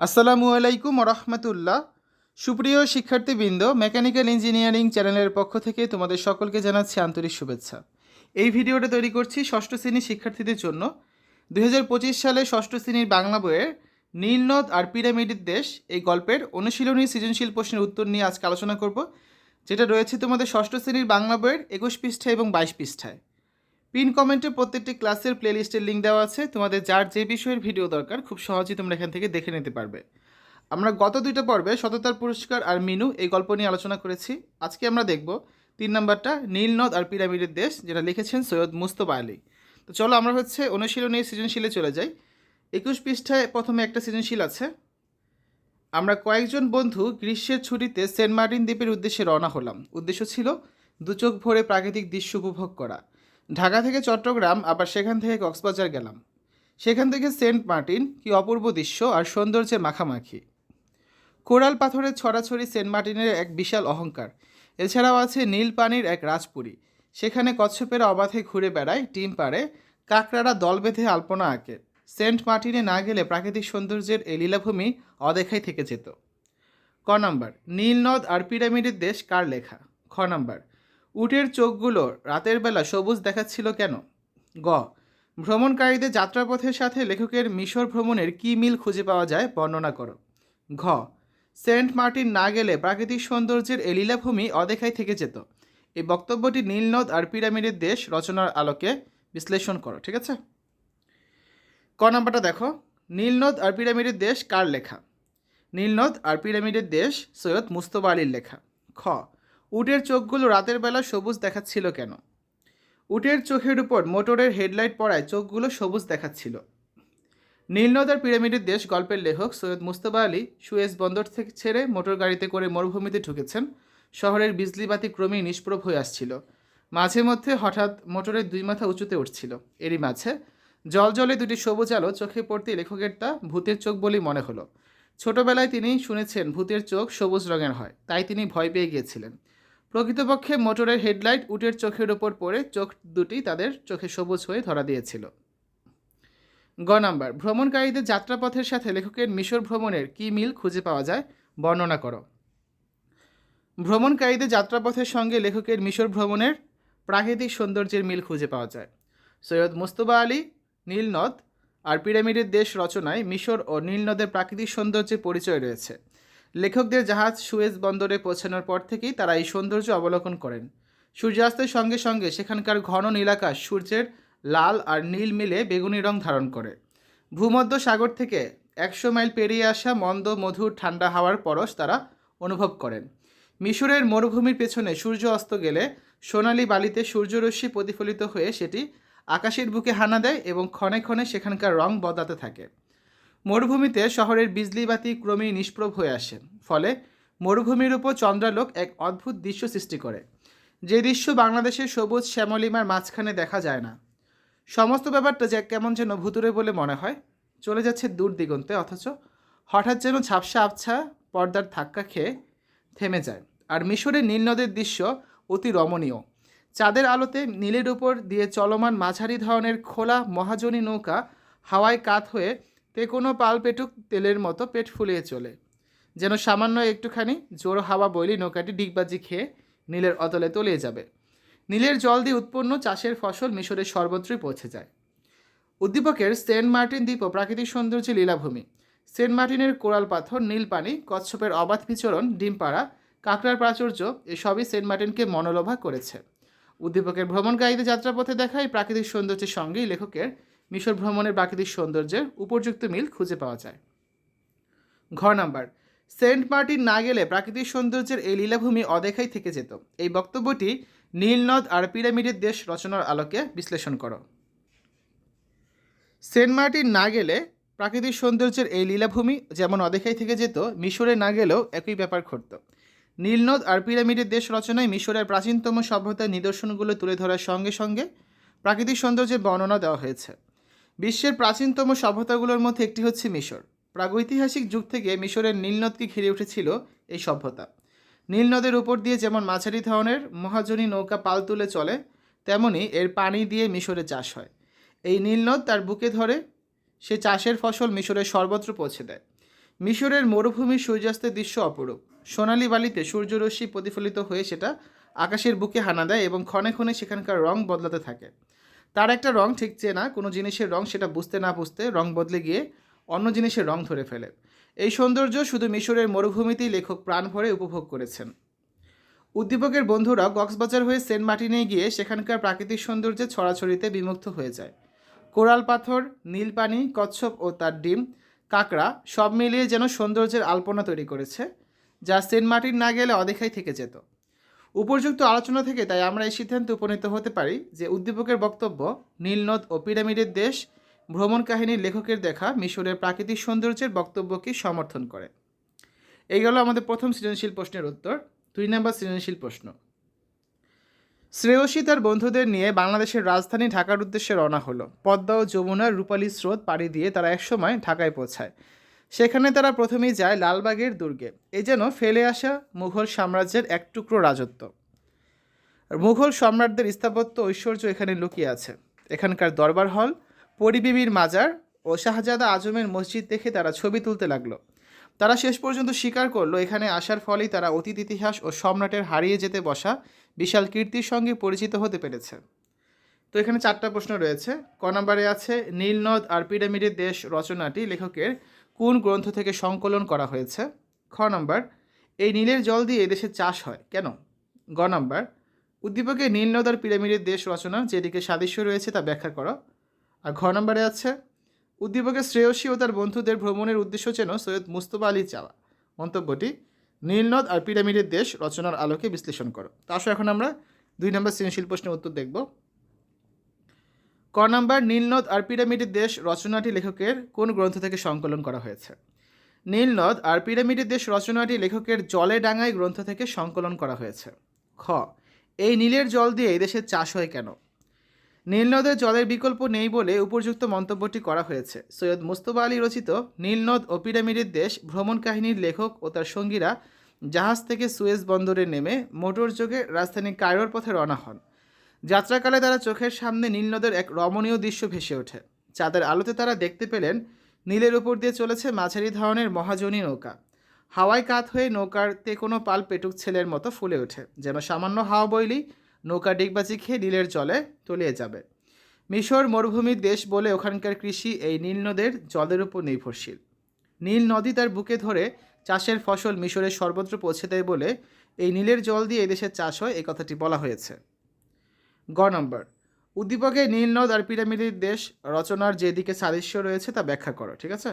আসসালামু আলাইকুম রহমতুল্লাহ সুপ্রিয় শিক্ষার্থীবৃন্দ, মেকানিক্যাল ইঞ্জিনিয়ারিং চ্যানেলের পক্ষ থেকে তোমাদের সকলকে জানাচ্ছি আন্তরিক শুভেচ্ছা। এই ভিডিওটা তৈরি করছি ষষ্ঠ শ্রেণির শিক্ষার্থীদের জন্য। দু হাজার পঁচিশ সালে ষষ্ঠ শ্রেণির বাংলা বইয়ের নীলনদ আর পিরামিডের দেশ এই গল্পের অনুশীলনী সৃজনশীল প্রশ্নের উত্তর নিয়ে আজকে আলোচনা করব, যেটা রয়েছে তোমাদের ষষ্ঠ শ্রেণির বাংলা বইয়ের একুশ পৃষ্ঠায় এবং বাইশ পৃষ্ঠায়। পিন কমেন্টে প্রত্যেকটি ক্লাসের প্লেলিস্টের লিঙ্ক দেওয়া আছে। তোমাদের যার যে বিষয়ের ভিডিও দরকার, খুব সহজেই তোমরা এখান থেকে দেখে নিতে পারবে। আমরা গত দুইটা পর্বে সততার পুরস্কার আর মিনু এই গল্প নিয়ে আলোচনা করেছি। আজকে আমরা দেখব তিন নম্বরটা নীলনদ আর পিরামিডের দেশ, যেটা লিখেছেন সৈয়দ মুস্তফা আলী। তো চলো আমরা হচ্ছে অনুশীলনী সৃজনশীলে চলে যাই। একুশ পৃষ্ঠায় প্রথমে একটা সৃজনশীল আছে। আমরা কয়েকজন বন্ধু গ্রীষ্মের ছুটিতে সেন্ট মার্টিন দ্বীপের উদ্দেশ্যে রওনা হলাম। উদ্দেশ্য ছিল দু চোখ ভরে প্রাকৃতিক দৃশ্য উপভোগ করা। ঢাকা থেকে চট্টগ্রাম, আবার সেখান থেকে কক্সবাজার গেলাম। সেখান থেকে সেন্ট মার্টিন, কি অপূর্ব দৃশ্য আর সৌন্দর্যের মাখামাখি। কোরাল পাথরের ছড়াছড়ি সেন্ট মার্টিনের এক বিশাল অহংকার। এছাড়াও আছে নীল পানির এক রাজপুরী। সেখানে কচ্ছপেরা অবাধে ঘুরে বেড়ায়, টিম পারে কাকড়ারা দল বেঁধে আলপনা আঁকে। সেন্ট মার্টিনে না গেলে প্রাকৃতিক সৌন্দর্যের এই লীলাভূমি অদেখাই থেকে যেত। ক নাম্বার, নীলনদ আর পিরামিডের দেশ কার লেখা? খ নাম্বার উটের চোখগুলো রাতের বেলা সবুজ দেখাচ্ছিল কেন? গ, ভ্রমণকারীদের যাত্রাপথের সাথে লেখকের মিশর ভ্রমণের কী মিল খুঁজে পাওয়া যায় বর্ণনা করো। ঘ, সেন্ট মার্টিন না গেলে প্রাকৃতিক সৌন্দর্যের এই লীলাভূমি অদেখাই থেকে যেত। এই বক্তব্যটি নীলনদ আর পিরামিডের দেশ রচনার আলোকে বিশ্লেষণ করো, ঠিক আছে? ক নাম্বারটা দেখো, নীলনদ আর পিরামিডের দেশ কার লেখা? নীলনদ আর পিরামিডের দেশ সৈয়দ মুস্তফা আলীর লেখা। খ উটের চোখগুলো রাতের বেলা সবুজ দেখাচ্ছিল কেন? উটের চোখের উপর মোটরের হেডলাইট পড়ায় চোখগুলো সবুজ দেখাচ্ছিল। নীলনদ আর পিরামিডের দেশ গল্পের লেখক সৈয়দ মুস্তফা আলী সুয়েজ বন্দর থেকে ছেড়ে মোটর গাড়িতে করে মরুভূমিতে ঢুকেছেন। শহরের বিজলিবাতি ক্রমেই নিষ্প্রভ হয়ে আসছিল। মাঝে মধ্যে হঠাৎ মোটরের দুই মাথা উঁচুতে উঠছিল। এরই মাঝে জল জলে দুটি সবুজ আলো চোখে পড়তে লেখকের তা ভূতের চোখ বলেই মনে হলো। ছোটবেলায় তিনি শুনেছেন ভূতের চোখ সবুজ রঙের হয়, তাই তিনি ভয় পেয়ে গিয়েছিলেন। প্রকৃতপক্ষে মোটরের হেডলাইট উটের চোখের ওপর পড়ে চোখ দুটি তাদের চোখে সবুজ হয়ে ধরা দিয়েছিল। গ নাম্বার, ভ্রমণকারীদের যাত্রাপথের সাথে লেখকের মিশর ভ্রমণের কী মিল খুঁজে পাওয়া যায় বর্ণনা করো। ভ্রমণকারীদের যাত্রাপথের সঙ্গে লেখকের মিশর ভ্রমণের প্রাকৃতিক সৌন্দর্যের মিল খুঁজে পাওয়া যায়। সৈয়দ মুস্তফা আলী, নীলনদ আর পিরামিডের দেশ রচনায় মিশর ও নীলনদের প্রাকৃতিক সৌন্দর্যের পরিচয় রয়েছে। লেখকদের জাহাজ সুয়েজ বন্দরে পৌঁছানোর পর থেকেই তারা এই সৌন্দর্য অবলোকন করেন। সূর্যাস্তের সঙ্গে সঙ্গে সেখানকার ঘন নীলাকাশ সূর্যের লাল আর নীল মিলে বেগুনি রং ধারণ করে। ভূমধ্য সাগর থেকে একশো মাইল পেরিয়ে আসা মন্দ, মধুর, ঠান্ডা হাওয়ার পরশ তারা অনুভব করেন। মিশরের মরুভূমির পেছনে সূর্য অস্ত গেলে সোনালি বালিতে সূর্যরশ্মি প্রতিফলিত হয়ে সেটি আকাশের বুকে হানা দেয় এবং ক্ষণে ক্ষণে সেখানকার রং বদলাতে থাকে। মরুভূমিতে শহরের বিজলিবাতি ক্রমেই নিষ্প্রভ হয়ে আসে, ফলে মরুভূমির উপর চন্দ্রালোক এক অদ্ভুত দৃশ্য সৃষ্টি করে। যে দৃশ্য বাংলাদেশের সবুজ শ্যামলিমার মাঝখানে দেখা যায় না। সমস্ত ব্যাপারটা যে কেমন যেন ভুতুরে বলে মনে হয়। চলে যাচ্ছে দূর দিগন্তে অথচ হঠাৎ যেন ঝাপসা আবছা পর্দার ধাক্কা খেয়ে থেমে যায়। আর মিশরের নীল নদের দৃশ্য অতি রমণীয়। চাঁদের আলোতে নীলের উপর দিয়ে চলমান মাঝারি ধরনের খোলা মহাজনী নৌকা হাওয়ায় কাত হয়ে তে কোনো পাল পেটুক তেলের মতো পেট ফুলিয়ে চলে। যেন সামান্য একটুখানি জোর হাওয়া বইলি নৌকাটি ডিগবাজি খেয়ে নীলের অতলে তলিয়ে যাবে। নীলের জল দিয়ে উৎপন্ন চাষের ফসল মিশরের সর্বত্রই পৌঁছে যায়। উদ্দীপকের সেন্ট মার্টিন দ্বীপও প্রাকৃতিক সৌন্দর্যের লীলাভূমি। সেন্ট মার্টিনের কোরাল পাথর, নীল পানি, কচ্ছপের অবাধ বিচরণ, ডিমপাড়া, কাঁকড়ার প্রাচুর্য, এসবই সেন্ট মার্টিনকে মনোলোভা করেছে। উদ্দীপকের ভ্রমণকারীদের যাত্রাপথে দেখা এই প্রাকৃতিক সৌন্দর্যের সঙ্গেই লেখকের মিশর ভ্রমণের প্রাকৃতিক সৌন্দর্যের উপযুক্ত মিল খুঁজে পাওয়া যায়। ঘ নাম্বার, সেন্ট মার্টিন না গেলে প্রাকৃতিক সৌন্দর্যের এই লীলাভূমি অদেখাই থেকে যেত। এই বক্তব্যটি নীলনদ আর পিরামিডের দেশ রচনার আলোকে বিশ্লেষণ করো। সেন্ট মার্টিন না গেলে প্রাকৃতিক সৌন্দর্যের এই লীলাভূমি যেমন অদেখাই থেকে যেত, মিশরে না গেলেও একই ব্যাপার ঘটত। নীলনদ আর পিরামিডের দেশ রচনায় মিশরের প্রাচীনতম সভ্যতার নিদর্শনগুলো তুলে ধরার সঙ্গে সঙ্গে প্রাকৃতিক সৌন্দর্যের বর্ণনা দেওয়া হয়েছে। বিশ্বের প্রাচীনতম সভ্যতাগুলোর মধ্যে একটি হচ্ছে মিশর। প্রাগৈতিহাসিক যুগ থেকে মিশরের নীলনদকে ঘিরে উঠেছিল এই সভ্যতা। নীলনদের উপর দিয়ে যেমন মাঝারি ধরনের মহাজনী নৌকা পাল তুলে চলে, তেমনি এর পানি দিয়ে মিশরে চাষ হয়। এই নীলনদ তার বুকে ধরে, সে চাষের ফসল মিশরের সর্বত্র পৌঁছে দেয়। মিশরের মরুভূমির সূর্যাস্তের দৃশ্য অপরূপ। সোনালি বালিতে সূর্যরশ্মি প্রতিফলিত হয়ে সেটা আকাশের বুকে হানা দেয় এবং ক্ষণে ক্ষণে সেখানকার রং বদলাতে থাকে। তার একটা রং ঠিক চেনা কোনো জিনিসের রং সেটা বুঝতে না বুঝতে রং বদলে গিয়ে অন্য জিনিসের রং ধরে ফেলে। এই সৌন্দর্য শুধু মিশরের মরুভূমিতেই লেখক প্রাণ ভরে উপভোগ করেছেন। উদ্দীপকের বন্ধুরা কক্সবাজার হয়ে সেন্ট মার্টিনে গিয়ে সেখানকার প্রাকৃতিক সৌন্দর্যে ছড়াছড়িতে বিমুক্ত হয়ে যায়। কোরাল পাথর নীল পানি কচ্ছপ ও তার ডিম, কাঁকড়া সব মিলিয়ে যেন সৌন্দর্যের আলপনা তৈরি করেছে, যা সেন্ট মার্টিন না গেলে অদেখাই থেকে যেত। উপযুক্ত আলোচনা থেকে তাই আমরা এই সিদ্ধান্তে উপনীত হতে পারি যে উদ্দীপকের বক্তব্য, নীলনদ ও পিরামিডের দেশ, ভ্রমণ কাহিনীর লেখকের দেখা, মিশরের প্রাকৃতিক সৌন্দর্যের বক্তব্যকে সমর্থন করে। এই গেল আমাদের প্রথম সৃজনশীল প্রশ্নের উত্তর, দুই নম্বর সৃজনশীল প্রশ্ন। শ্রেয়সী তার বন্ধুদের নিয়ে বাংলাদেশের রাজধানী ঢাকার উদ্দেশ্যে রওনা হলো। পদ্মা ও যমুনার রূপালী স্রোত পাড়ি দিয়ে তারা একসময় ঢাকায় পৌঁছায়। সেখানে তারা প্রথমেই যায় লালবাগের দুর্গে। এ যেন ফেলে আসা মুঘল সাম্রাজ্যের এক টুকরো রাজত্ব। মুঘল সম্রাটদের স্থাপত্য ঐশ্বর্য এখানে লুকিয়ে আছে। এখানকার দরবার হল, পরিবিবির মাজার ও শাহজাদা আজমের মসজিদ দেখে তারা ছবি তুলতে লাগল। তারা শেষ পর্যন্ত স্বীকার করল, এখানে আসার ফলেই তারা অতীত ইতিহাস ও সম্রাটের হারিয়ে যেতে বসা বিশাল কীর্তির সঙ্গে পরিচিত হতে পেরেছে। তো এখানে চারটা প্রশ্ন রয়েছে। ক নম্বরে আছে, নীলনদ আর পিরামিডের দেশ রচনাটি লেখকের কোন গ্রন্থ থেকে সংকলন করা হয়েছে? খ নম্বর, এই নীলের জল দিয়ে এদেশে চাষ হয়। কেন? গ নম্বর, উদ্দীপকে নীলনদ আর পিরামিডের দেশ রচনা যেদিকে সাদৃশ্য রয়েছে তা ব্যাখ্যা করো। আর ঘ নম্বরে আছে, উদ্দীপকের শ্রেয়সী ও তার বন্ধুদের ভ্রমণের উদ্দেশ্য যেন সৈয়দ মুস্তফা আলী চাওয়া। মন্তব্যটি, নীলনদ আর পিরামিডের দেশ রচনার আলোকে বিশ্লেষণ করো। তা এখন আমরা দুই নম্বর সৃজনশীল প্রশ্নের উত্তর দেখব। ক নম্বর নীলনদ আর পিরামিডের দেশ রচনাটি লেখকের কোন গ্রন্থ থেকে সংকলন করা হয়েছে? নীলনদ আর পিরামিডের দেশ রচনাটি লেখকের জলে ডাঙায় গ্রন্থ থেকে সংকলন করা হয়েছে। খ, এই নীলের জল দিয়ে এই দেশের চাষ হয় কেন? নীলনদের জলের বিকল্প নেই বলে উপযুক্ত মন্তব্যটি করা হয়েছে। সৈয়দ মুস্তফা আলী রচিত নীলনদ ও পিরামিডের দেশ ভ্রমণ কাহিনীর লেখক ও তার সঙ্গীরা জাহাজ থেকে সুয়েজ বন্দরে নেমে মোটর যোগে রাজধানী কায়রোর পথে রওনা হন। যাত্রাকালে তারা চোখের সামনে নীলনদের এক রমণীয় দৃশ্য ভেসে ওঠে। চাঁদের আলোতে তারা দেখতে পেলেন নীলের উপর দিয়ে চলেছে মাঝারি ধরনের মহাজনী নৌকা। হাওয়ায় কাত হয়ে নৌকারতে কোনো পাল পেটুক ছেলের মতো ফুলে ওঠে, যেন সামান্য হাওয়া বইলেই নৌকা ডিগবাজি খেয়ে নীলের জলে তলিয়ে যাবে। মিশর মরুভূমির দেশ বলে ওখানকার কৃষি এই নীল নদের জলের উপর নির্ভরশীল। নীল নদী তার বুকে ধরে চাষের ফসল মিশরের সর্বত্র পৌঁছে দেয় বলে এই নীলের জল দিয়ে এদেশের চাষ হয় এই কথাটি বলা হয়েছে। গ নম্বর। উদ্দীপকে নীল নদ আর পিরামিডের দেশ রচনার যেদিকে সাদৃশ্য রয়েছে তা ব্যাখ্যা করো, ঠিক আছে?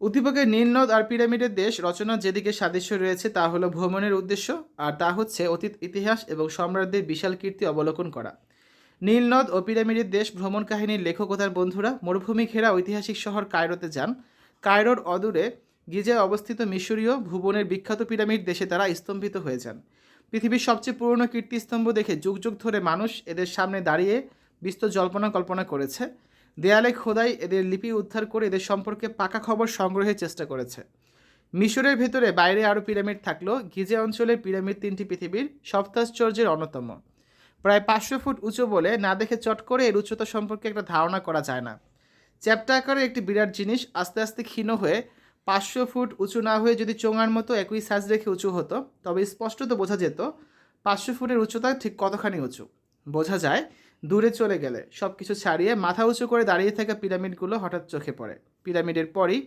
উদ্দীপকের নীলনদ আর পিরামিডের দেশ রচনার যেদিকে সাদৃশ্য রয়েছে তা হলো ভ্রমণের উদ্দেশ্য, আর তা হচ্ছে অতীত, ইতিহাস এবং সম্রাটদের বিশাল কীর্তি অবলোকন করা। নীলনদ ও পিরামিডের দেশ ভ্রমণ কাহিনীর লেখক ও তার বন্ধুরা মরুভূমি ঘেরা ঐতিহাসিক শহর কায়রোতে যান। কায়রোর অদূরে গিজায় অবস্থিত মিশরীয় ভুবনের বিখ্যাত পিরামিড দেশে তারা স্তম্ভিত হয়ে যান। পৃথিবীর সবচেয়ে পুরনো কীর্তিস্তম্ভ দেখে যুগ যুগ ধরে মানুষ এদের সামনে দাঁড়িয়ে বিস্তর জল্পনা কল্পনা করেছে। দেয়ালে খোদাই এদের লিপি উদ্ধার করে এদের সম্পর্কে পাকা খবর সংগ্রহের চেষ্টা করেছে। মিশরের ভেতরে বাইরে আরও পিরামিড থাকলেও গিজে অঞ্চলের পিরামিড তিনটি পৃথিবীর সপ্তাশ্চর্যের অন্যতম। প্রায় পাঁচশো ফুট উঁচু বলে না দেখে চট করে এর উচ্চতা সম্পর্কে একটা ধারণা করা যায় না। চ্যাপ্টা আকারের একটি বিরাট জিনিস আস্তে আস্তে ক্ষীণ হয়ে পাঁচশো ফুট উঁচু না হয়ে যদি চোঙার মতো একই সাইজ রেখে উঁচু হতো, তবে স্পষ্টত বোঝা যেত পাঁচশো ফুটের উচ্চতা ঠিক কতখানি উঁচু। বোঝা যায়, দূরে চলে গেলে সব কিছু ছাড়িয়ে মাথা উঁচু করে দাঁড়িয়ে থাকা পিরামিডগুলো হঠাৎ চোখে পড়ে। পিরামিডের পরই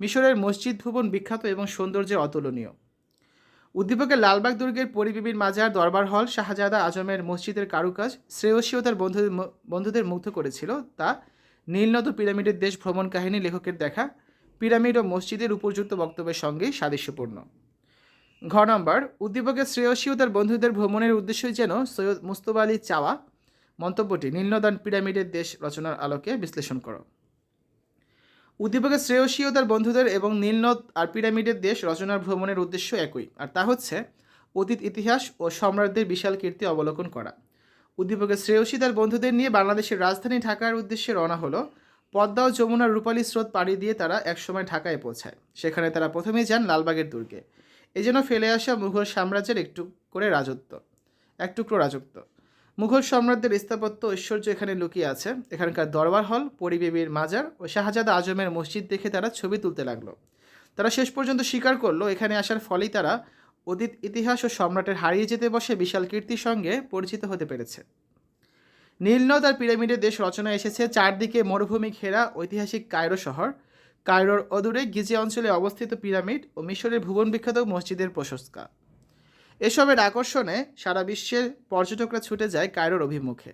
মিশরের মসজিদ ভুবন বিখ্যাত এবং সৌন্দর্যে অতুলনীয়। উদ্দীপকের লালবাগ দুর্গের পরিবিবির মাজার দরবার হল শাহজাদা আজমের মসজিদের কারুকাজ শ্রেয়সী ও তার বন্ধুদের বন্ধুদের মুগ্ধ করেছিল। তা নীলনদ পিরামিডের দেশ ভ্রমণ কাহিনী লেখকের দেখা। পিরামিড ও মসজিদের উপযুক্ত বক্তব্যের সঙ্গে সাদৃশ্যপূর্ণ। ঘ নম্বর, উদ্দীপকের শ্রেয়সী ও তার বন্ধুদের ভ্রমণের উদ্দেশ্যই যেন সৈয়দ মুস্তফা আলী চাওয়া মন্তব্যটি নীলনদান পিরামিডের দেশ রচনার আলোকে বিশ্লেষণ করো। উদ্দীপকের শ্রেয়সী ও তার বন্ধুদের এবং নীলনদ আর পিরামিডের দেশ রচনার ভ্রমণের উদ্দেশ্য একই, আর তা হচ্ছে অতীত ইতিহাস ও সম্রাটদের বিশাল কীর্তি অবলোকন করা। উদ্দীপকের শ্রেয়সী তার বন্ধুদের নিয়ে বাংলাদেশের রাজধানী ঢাকার উদ্দেশ্যে রওনা হলো পদ্মা ও যমুনার রূপালী স্রোত পাড়ি দিয়ে তারা একসময় ঢাকায় পৌঁছায়। সেখানে তারা প্রথমেই যান লালবাগের দুর্গে। এই যেন ফেলে আসা মুঘল সাম্রাজ্যের একটু করে রাজত্ব, এক টুকরো রাজত্ব। মুঘল সম্রাটদের স্থাপত্য ঐশ্বর্য এখানে লুকিয়ে আছে। এখানকার দরবার হল, পরিবেবীর মাজার ও শাহজাদা আজমের মসজিদ দেখে তারা ছবি তুলতে লাগল। তারা শেষ পর্যন্ত স্বীকার করল, এখানে আসার ফলেই তারা অতীত ইতিহাস ও সম্রাটের হারিয়ে যেতে বসে বিশাল কীর্তির সঙ্গে পরিচিত হতে পেরেছে। নীলনদ আর পিরামিডের দেশ রচনা এসেছে চারদিকে মরুভূমি ঘেরা ঐতিহাসিক কায়রো শহর। কায়রোর অদূরে গিজে অঞ্চলে অবস্থিত পিরামিড ও মিশরের ভুবন বিখ্যাত মসজিদের প্রশস্কা এসবের আকর্ষণে সারা বিশ্বের পর্যটকরা ছুটে যায় কায়রোর অভিমুখে।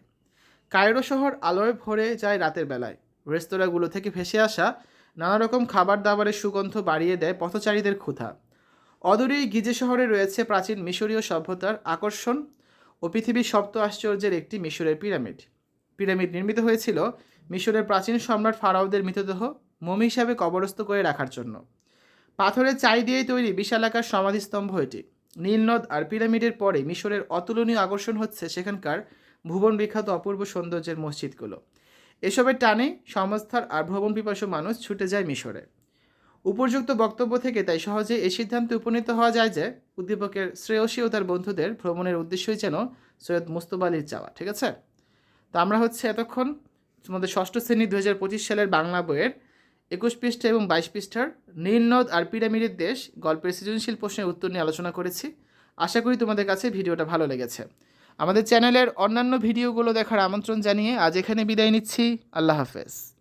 কায়রো শহর আলোয় ভরে যায় রাতের বেলায়। রেস্তোরাঁগুলো থেকে ভেসে আসা নানা রকম খাবার দাবারের সুগন্ধ বাড়িয়ে দেয় পথচারীদের ক্ষুধা। অদূরেই গিজে শহরে রয়েছে প্রাচীন মিশরীয় সভ্যতার আকর্ষণ ও পৃথিবীর সপ্ত আশ্চর্যের একটি মিশরের পিরামিড। পিরামিড নির্মিত হয়েছিল মিশরের প্রাচীন সম্রাট ফারাওদের মৃতদেহ মমি হিসাবে কবরস্থ করে রাখার জন্য। পাথরের চাই দিয়েই তৈরি বিশালাকার সমাধিস্তম্ভ এটি। নীলনদ আর পিরামিডের পরে মিশরের অতুলনীয় আকর্ষণ হচ্ছে সেখানকার ভুবন বিখ্যাত অপূর্ব সৌন্দর্যের মসজিদগুলো। এসবের টানে সংস্থার আর ভ্রমণ পিপাসু মানুষ ছুটে যায় মিশরে। উপযুক্ত বক্তব্য থেকে তাই সহজে এই সিদ্ধান্তে উপনীত হওয়া যায় যে উদ্দীপকের শ্রেয়সী ও তার বন্ধুদের ভ্রমণের উদ্দেশ্যই যেন সৈয়দ মুস্তফা আলীর চাওয়া ঠিক আছে? তো আমরা হচ্ছে এতক্ষণ তোমাদের ষষ্ঠ শ্রেণি দু হাজার পঁচিশ সালের বাংলা বইয়ের একুশ পৃষ্ঠা এবং বাইশ পৃষ্ঠার নীলনদ আর পিরামিডের দেশ গল্পের সৃজনশীল প্রশ্নের উত্তর নিয়ে আলোচনা করেছি। আশা করি তোমাদের কাছে ভিডিওটা ভালো লেগেছে। আমাদের চ্যানেলের অন্যান্য ভিডিওগুলো দেখার আমন্ত্রণ জানিয়ে আজ এখানে বিদায় নিচ্ছি। আল্লাহ হাফেজ।